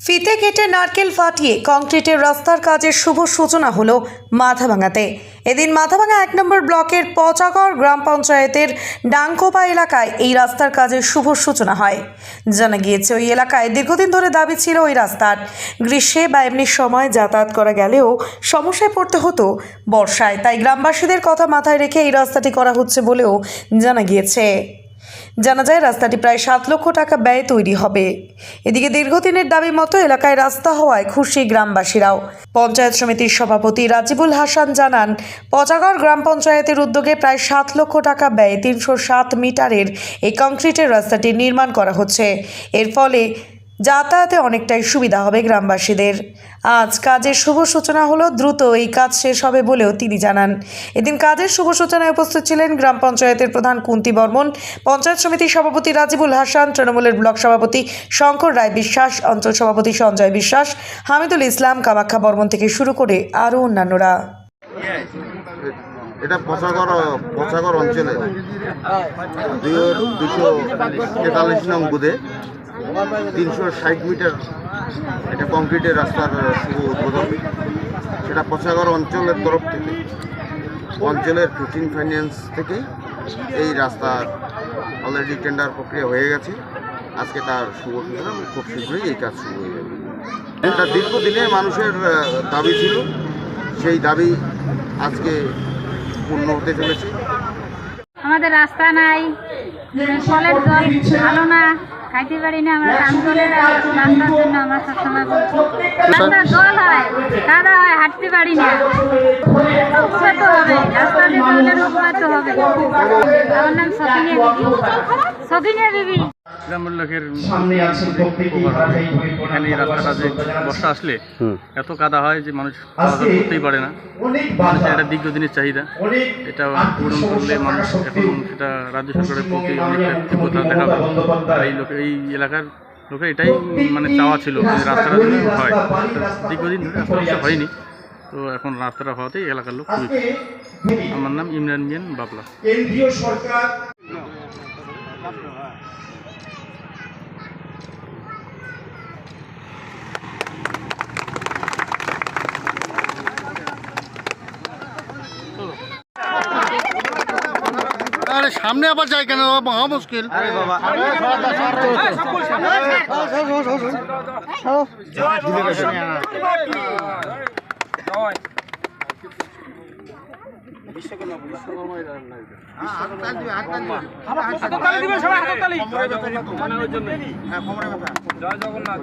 ফিতে কেটে নারকেল ফাটিয়ে কংক্রিটের রাস্তার কাজের শুভ সূচনা হলো মাথাভাঙাতে। এদিন মাথাভাঙা এক নম্বর ব্লকের পচাগড় গ্রাম পঞ্চায়েতের ডাঙ্কোপা এলাকায় এই রাস্তার কাজের শুভ সূচনা হয়। জানা গিয়েছে, ওই এলাকায় দীর্ঘদিন ধরে দাবি ছিল ওই রাস্তার। গ্রীষ্মে বা এমনি সময় যাতায়াত করা গেলেও সমস্যায় পড়তে হতো বর্ষায়। তাই গ্রামবাসীদের কথা মাথায় রেখে এই রাস্তাটি করা হচ্ছে বলেও জানা গিয়েছে। জানা যায় রাস্তাটি প্রায় সাত লক্ষ টাকা ব্যয়ে তৈরি হবে। এদিকে দীর্ঘদিনের দাবি মতো এলাকায় রাস্তা হওয়ায় খুশি গ্রামবাসীরাও। পঞ্চায়েত সমিতির সভাপতি রাজিবুল হাসান জানান, পচাগড় গ্রাম পঞ্চায়েতের উদ্যোগে প্রায় সাত লক্ষ টাকা ব্যয়ে তিনশো সাত মিটারের এই কংক্রিটের রাস্তাটি নির্মাণ করা হচ্ছে। এর ফলে যাতায়াতে অনেকটাই সুবিধা হবে গ্রামবাসীদের। আজ কাজের শুভ সূচনা হলো দ্রুত এই কাজ শেষ হবে বলেও তিনি জানান। এদিন কাজের শুভ সূচনায় উপস্থিত ছিলেন গ্রাম পঞ্চায়েতের প্রধান কুন্তি বর্মন, পঞ্চায়েত সমিতির সভাপতি রাজিবুল হাসান, তৃণমূলের ব্লক সভাপতি শঙ্কর রায় বিশ্বাস, অঞ্চল সভাপতি সঞ্জয় বিশ্বাস, হামিদুল ইসলাম, কামাখ্যা বর্মন থেকে শুরু করে আরও অন্যান্যরা। এটা পচাগড় পচাগড় অঞ্চলে। দুশো তেতাল্লিশ নং বুধে তিনশো ষাট মিটার এটা কংক্রিটের রাস্তার শুভ উদ্বোধন। সেটা পচাগড় অঞ্চলের তরফ থেকে, অঞ্চলের ফিফটিন ফাইন্যান্স থেকে এই রাস্তার অলরেডি টেন্ডার প্রক্রিয়া হয়ে গেছে। আজকে তার শুভ সূচনা খুব শীঘ্রই এই কাজ শুরু হয়ে যাবে। এটা দীর্ঘদিনের মানুষের দাবি ছিল। সেই দাবি আজকে পূর্ণ হতে চলেছে। আমাদের রাস্তা নাই কলের জল ভালো না। খাইতে পারি না আমরা কাম করে রাস্তার জন্য আমরা সবসময় বলছি। রাস্তা জল হয় কাদা হয় হাঁটতে পারি না। উপকার হবে রাস্তা জলের উপকার তো হবে। আমার নাম সকিনিয়া বিবি। সকিনিয়া বিবি। গ্রামের লোকের এখানে রাস্তাটা যে বর্ষা আসলে এত কাদা হয় যে মানুষ খাওয়া করতেই পারে না। অনেক মানুষের একটা দীর্ঘদিনের চাহিদা। এটা পূরণ করলে মানুষ এখন সেটা রাজ্য সরকারের প্রতি অনেকটা তীব্রতা দেখাবে। এই লোক এই এলাকার লোকের এটাই মানে চাওয়া ছিল যে রাস্তাটা যেন হয়। দীর্ঘদিন ধরে রাস্তা হয়নি। তো এখন রাস্তাটা হওয়াতেই এলাকার লোক খুবই আমার নাম ইমরান মিয়ান বাবলা। কেন্দ্রীয় সরকার সামনে আবার যাই কেন? মহা মুশকিল। জয় জগন্নাথ